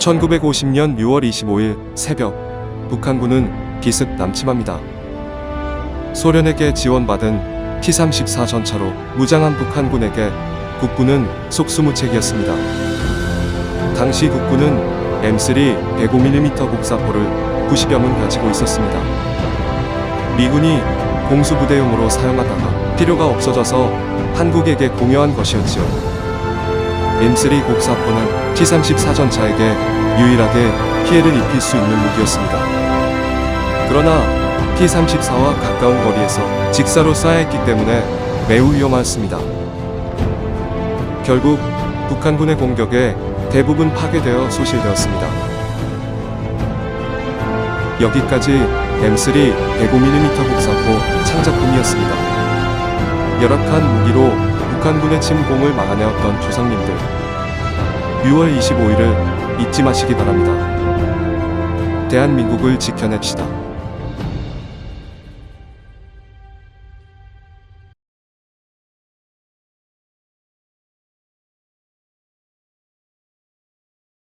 1950년 6월 25일 새벽 북한군은 기습 남침합니다. 소련에게 지원받은 T-34 전차로 무장한 북한군에게 국군은 속수무책이었습니다. 당시 국군은 M3 105mm 곡사포를 90여 문 가지고 있었습니다. 미군이 공수부대용으로 사용하다가 필요가 없어져서 한국에게 공여한 것이었지요. M3 곡사포는 T-34 전차에게 유일하게 피해를 입힐 수 있는 무기였습니다. 그러나 T-34와 가까운 거리에서 직사로 했기 때문에 매우 위험했습니다. 결국 북한군의 공격에 대부분 파괴되어 소실되었습니다. 여기까지 M3 105mm 곡사포 창작품이었습니다. 열악한 무기로 북한군의 침공을 막아내었던 조상님들 6월 25일을 잊지 마시기 바랍니다. 대한민국을 지켜냅시다.